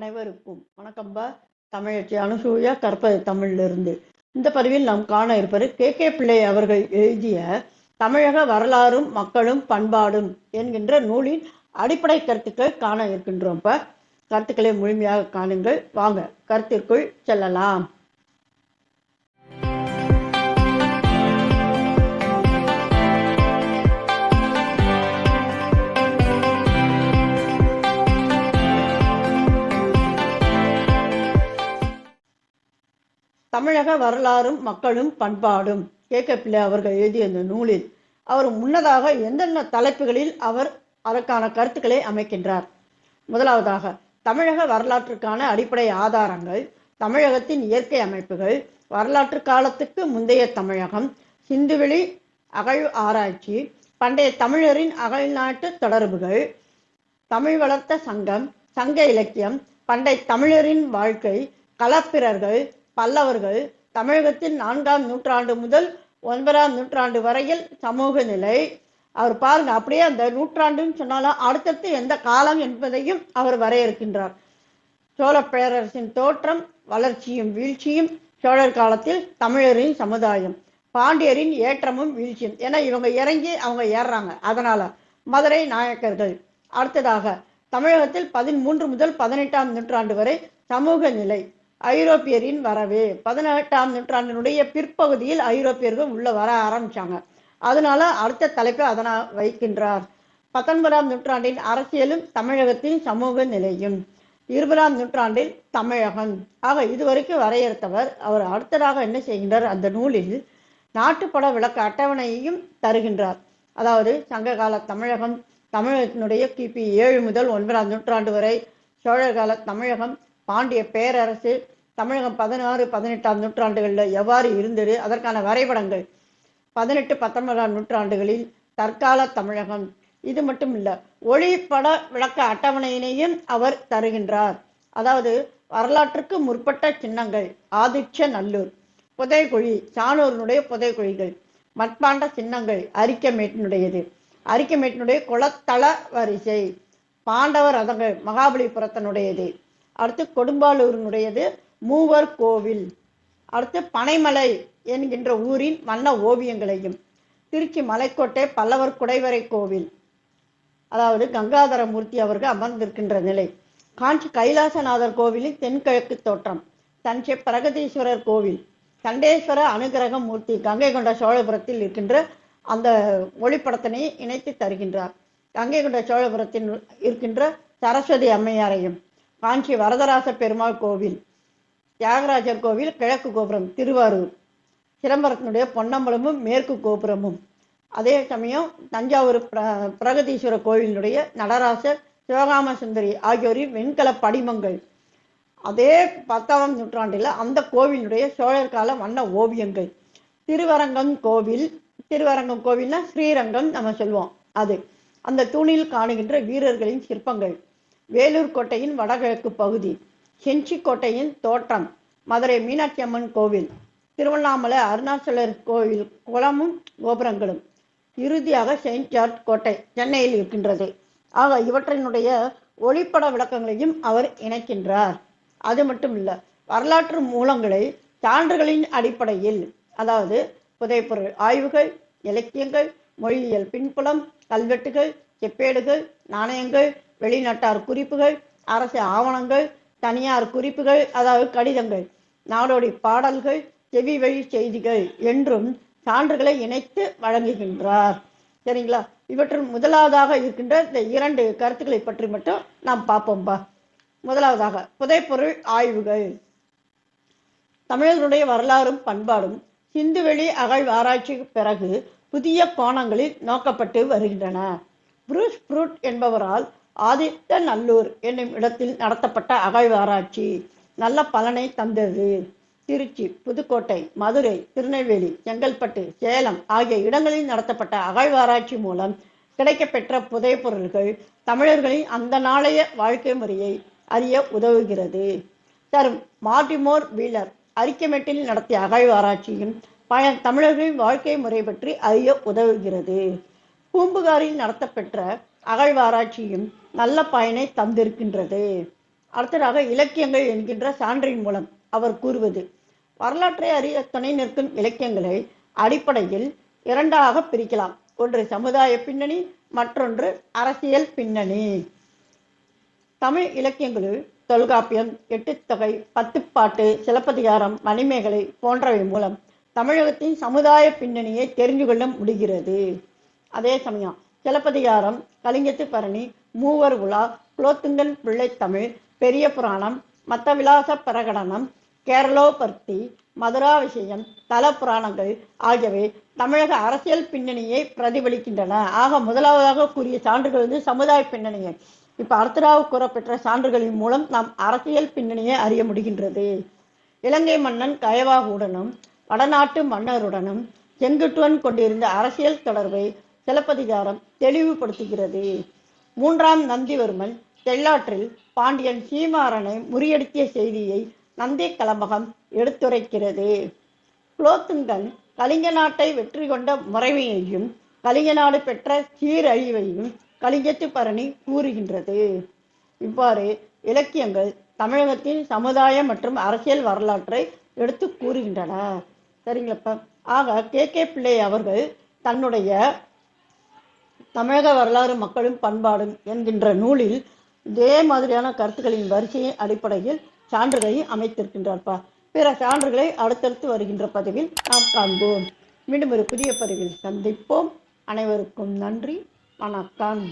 அனைவருக்கும் வணக்கம்பா. தமிழச்சி அனுசூயா கற்பது தமிழிலிருந்து. இந்த பதிவில் நாம் காண இருப்பது கே. கே. பிள்ளை அவர்கள் எழுதிய தமிழக வரலாறும் மக்களும் பண்பாடும் என்கின்ற நூலின் அடிப்படை கருத்துக்கள் காண இருக்கின்றோம் கருத்துக்களை முழுமையாக காணுங்கள். வாங்க கருத்திற்குள் செல்லலாம். தமிழக வரலாறும் மக்களும் பண்பாடும். கே. கே. பிள்ளை அவர்கள் எழுதிய இந்த நூலில் அவர் முன்னதாக எந்தெந்த தலைப்புகளில் அவர் அதற்கான கருத்துக்களை அமைக்கின்றார்? முதலாவதாக தமிழக வரலாற்றுக்கான அடிப்படை ஆதாரங்கள் தமிழகத்தின் இயற்கை அமைப்புகள் வரலாற்று காலத்துக்கு முந்தைய தமிழகம் சிந்துவெளி அகழ் ஆராய்ச்சி பண்டைய தமிழரின் அகழ்நாட்டு தொடர்புகள் தமிழ் வளர்த்த சங்கம் சங்க இலக்கியம் பண்டை தமிழரின் வாழ்க்கை களப்பிரர்கள் பல்லவர்கள் தமிழகத்தின் நான்காம் நூற்றாண்டு முதல் ஒன்பதாம் நூற்றாண்டு வரையில் சமூக நிலை. அவர் பாருங்க அப்படியே அந்த நூற்றாண்டுன்னு சொன்னாலும் அடுத்தடுத்து எந்த காலம் என்பதையும் அவர் வரையறுக்கின்றார். சோழ பேரரசின் தோற்றம் வளர்ச்சியும் வீழ்ச்சியும் சோழர் காலத்தில் தமிழரின் சமுதாயம் பாண்டியரின் ஏற்றமும் வீழ்ச்சியும் ஏன்னா இவங்க இறங்கி அவங்க ஏறுறாங்க. அதனால மதுரை நாயக்கர்கள். அடுத்ததாக தமிழகத்தில் பதிமூன்று முதல் பதினெட்டாம் நூற்றாண்டு வரை சமூக நிலை. ஐரோப்பியரின் வரவு. பதினெட்டாம் நூற்றாண்டினுடைய பிற்பகுதியில் ஐரோப்பியர்கள் உள்ள வர ஆரம்பிச்சாங்க. அதனால அடுத்த தலைப்பை அதனால் வைக்கின்றார். பத்தொன்பதாம் நூற்றாண்டின் அரசியலும் தமிழகத்தின் சமூக நிலையும். இருபதாம் நூற்றாண்டில் தமிழகம். ஆக இதுவரைக்கும் வரையறுத்தவர் அவர். அடுத்ததாக என்ன செய்கின்றார்? அந்த நூலில் நாட்டுப்பட விளக்க அட்டவணையையும் தருகின்றார். அதாவது சங்ககால தமிழகம் தமிழகத்தினுடைய கிபி ஏழு முதல் ஒன்பதாம் நூற்றாண்டு வரை சோழர் கால தமிழகம் பாண்டிய பேரரசு தமிழகம் பதினாறு பதினெட்டாம் நூற்றாண்டுகளில் எவ்வாறு இருந்தது? அதற்கான வரைபடங்கள். பதினெட்டு பத்தொன்பதாம் நூற்றாண்டுகளில் தற்கால தமிழகம். இது மட்டும் இல்லை ஒளிப்பட விளக்க அட்டவணையினையும் அவர் தருகின்றார். அதாவது வரலாற்றுக்கு முற்பட்ட சின்னங்கள். ஆதிச்ச நல்லூர். புதைகுழி சானூரினுடைய புதைக்குழிகள் மட்பாண்ட சின்னங்கள் அரிக்கமேட்டினுடையது. அரிக்கமேட்டினுடைய குளத்தள வரிசை. பாண்டவ ரதங்கள் மகாபலிபுரத்தினுடையது. அடுத்து கொடும்பாலூரினுடையது. மூவர் கோவில். அடுத்து பனைமலை என்கின்ற ஊரின் வண்ண ஓவியங்களையும் திருச்சி மலைக்கோட்டை பல்லவர் குடைவரை கோவில். அதாவது கங்காதர மூர்த்தி அவர்கள் அமர்ந்திருக்கின்ற நிலை. காஞ்சி கைலாசநாதர் கோவிலின் தென்கிழக்கு தோற்றம். தஞ்சை பிரகதீஸ்வரர் கோவில். சண்டேஸ்வர அனுகிரக மூர்த்தி கங்கை கொண்ட சோழபுரத்தில் இருக்கின்ற அந்த ஒளிப்படத்தினை இணைத்து தருகின்றார். கங்கை கொண்ட சோழபுரத்தில் இருக்கின்ற சரஸ்வதி அம்மையாரையும் காஞ்சி வரதராச பெருமாள் கோவில். தியாகராஜர் கோவில் கிழக்கு கோபுரம் திருவாரூர். சிதம்பரத்தினுடைய பொன்னம்பலமும் மேற்கு கோபுரமும். அதே சமயம் தஞ்சாவூர் பிர பிரகதீஸ்வர கோவிலினுடைய நடராசர் சிவகாம சுந்தரி ஆகியோரின் வெண்கல படிமங்கள். அதே பத்தாம் நூற்றாண்டில் அந்த கோவிலுடைய சோழர் கால வண்ண ஓவியங்கள். திருவரங்கம் கோவில் திருவரங்கம் கோவில்னா ஸ்ரீரங்கம் நம்ம சொல்லுவோம். அது. அந்த தூணில் காணுகின்ற வீரர்களின் சிற்பங்கள். வேலூர் கோட்டையின் வடகிழக்கு பகுதி. செஞ்சிக்கோட்டையின் தோற்றம். மதுரை மீனாட்சி அம்மன் கோவில். திருவண்ணாமலை அருணாச்சலர் கோவில் குளமும் கோபுரங்களும். இறுதியாக செயின்ட் ஜார்ஜ் கோட்டை சென்னையில் இருக்கின்றது. ஆக இவற்றினுடைய ஒளிப்பட விளக்கங்களையும் அவர் இணைக்கின்றார். அது மட்டும் இல்லை வரலாற்று மூலங்களை சான்றுகளின் அடிப்படையில் அதாவது புதைப்பொருள் ஆய்வுகள் இலக்கியங்கள் மொழியியல் பின்புலம் கல்வெட்டுகள் செப்பேடுகள் நாணயங்கள் வெளிநாட்டார் குறிப்புகள் அரசு ஆவணங்கள் தனியார் குறிப்புகள் அதாவது கடிதங்கள் நாடோடி பாடல்கள் செவி வழி செய்திகள் என்றும் சான்றுகளை இணைத்து வழங்குகின்றார். சரிங்களா? இவற்றில் முதலாவதாக இருக்கின்ற இந்த இரண்டு கருத்துக்களை பற்றி மட்டும் நாம் பார்ப்போம்பா. முதலாவதாக புதைப்பொருள் ஆய்வுகள். தமிழர்களுடைய வரலாறும் பண்பாடும் சிந்துவெளி அகழ்வாராய்ச்சிக்கு பிறகு புதிய கோணங்களில் நோக்கப்பட்டு வருகின்றன. புரூஸ் புரூட் என்பவரால் ஆதித்த நல்லூர் என்னும் இடத்தில் நடத்தப்பட்ட அகழ்வாராய்ச்சி நல்ல பலனை தந்தது. திருச்சி புதுக்கோட்டை மதுரை திருநெல்வேலி செங்கல்பட்டு சேலம் ஆகிய இடங்களில் நடத்தப்பட்ட அகழ்வாராய்ச்சி மூலம் கிடைக்கப்பெற்ற புதைப்பொருள்கள் தமிழர்களின் அந்த நாளைய வாழ்க்கை முறையை அறிய உதவுகிறது. தரும் மார்டிமோர் வீலர் அரிக்கமெட்டில் நடத்திய அகழ்வாராய்ச்சியும் பல தமிழர்களின் வாழ்க்கை முறை பற்றி அறிய உதவுகிறது. பூம்புகாரில் நடத்தப்பெற்ற அகழ்வாராய்ச்சியும் நல்ல பயனை தந்திருக்கின்றது. அடுத்ததாக இலக்கியங்கள் என்கின்ற சான்றின் மூலம் அவர் கூறுவது. வரலாற்றை அறிய துணை நிற்கும் இலக்கியங்களை அடிப்படையில் இரண்டாக பிரிக்கலாம். ஒன்று சமுதாய பின்னணி மற்றொன்று அரசியல் பின்னணி. தமிழ் இலக்கியங்களில் தொல்காப்பியம் எட்டுத்தொகை பத்துப்பாட்டு சிலப்பதிகாரம் மணிமேகலை போன்றவை மூலம் தமிழகத்தின் சமுதாய பின்னணியை தெரிந்து கொள்ள முடிகிறது. அதே சமயம் சிலப்பதிகாரம் கலிங்கத்து பரணி மூவர் உலா குலோத்துங்கன் பிள்ளைத்தமிழ் பெரிய புராணம் மத்த விலாச பிரகடனம் கேரளோபர்த்தி மதுரா விஷயம் தல புராணங்கள் ஆகியவை தமிழக அரசியல் பின்னணியை பிரதிபலிக்கின்றன. ஆக முதலாவதாக கூறிய சான்றுகள் வந்து சமுதாய பின்னணியை இப்ப அர்த்தராவு கூறப்பெற்ற சான்றுகளின் மூலம் நாம் அரசியல் பின்னணியை அறிய முடிகின்றது. இலங்கை மன்னன் கயவாகுடனும் வடநாட்டு மன்னருடனும் செங்குட்டுவன் கொண்டிருந்த அரசியல் தொடர்பை சிலப்பதிகாரம் தெளிவுபடுத்துகிறது. மூன்றாம் நந்திவர்மன் தெள்ளாற்றில் பாண்டியன் சீமாறனை முறியடித்திய செய்தியை நந்தி கலமகம் எடுத்துரைக்கிறது. குலோத்துங்கன் கலிங்க நாட்டை வெற்றி கொண்ட முறைமையையும் கலிங்க நாடு பெற்ற சீரழிவையும் கலிங்கத்து பரணி கூறுகின்றது. இவ்வாறு இலக்கியங்கள் தமிழகத்தின் சமுதாய மற்றும் அரசியல் வரலாற்றை எடுத்து கூறுகின்றன. சரிங்களப்ப. ஆக கே. கே. பிள்ளை அவர்கள் தன்னுடைய தமிழக வரலாறு மக்களும் பண்பாடும் என்கின்ற நூலில் இதே மாதிரியான கருத்துக்களின் வரிசையின் அடிப்படையில் சான்றுகளை அமைத்திருக்கின்றார்ப்பா. பிற சான்றுகளை அடுத்தடுத்து வருகின்ற பதிவில் நாம் காண்போம். மீண்டும் ஒரு புதிய பதிவில் சந்திப்போம். அனைவருக்கும் நன்றி. வணக்கம்.